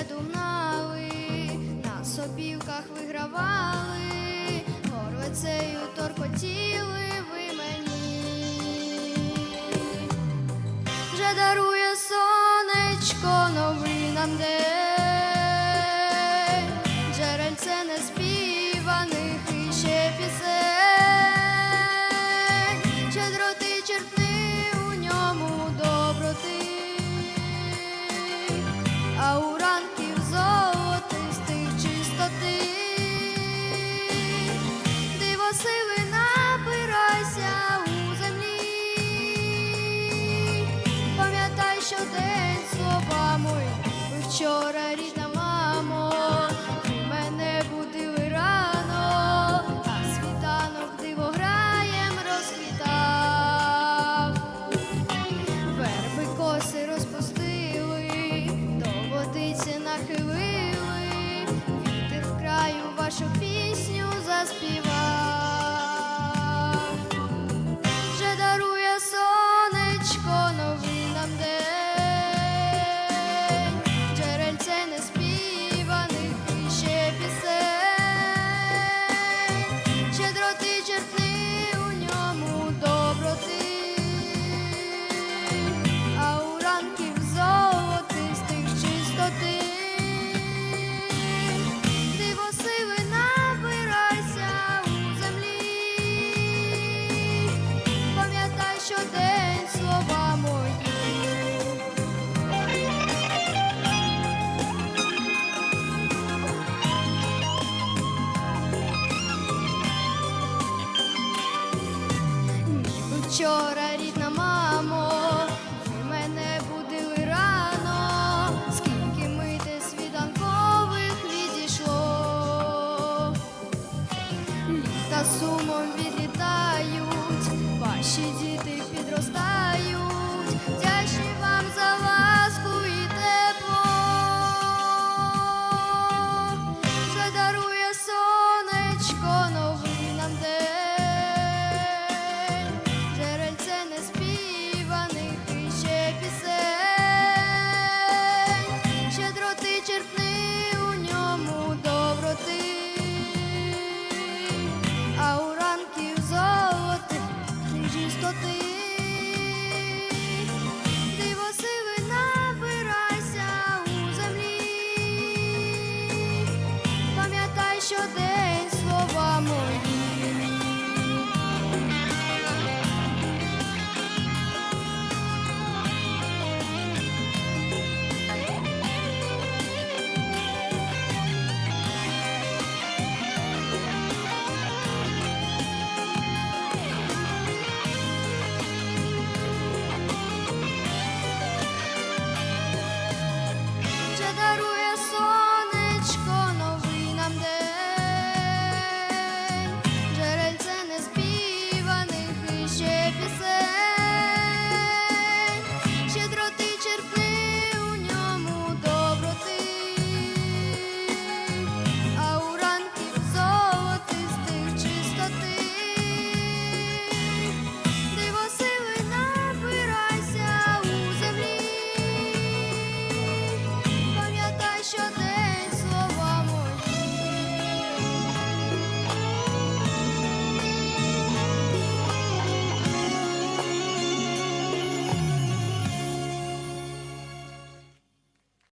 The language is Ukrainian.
передумнали, на сопівках вигравали, горвицею торкотіли ви мені, вже дарує. вчора рідна мамо, ти мене будили рано, а світанок диво граєм розквітав, верби коси розпустили, до водиці нахилили, вітер в краю вашу пісню. вчора.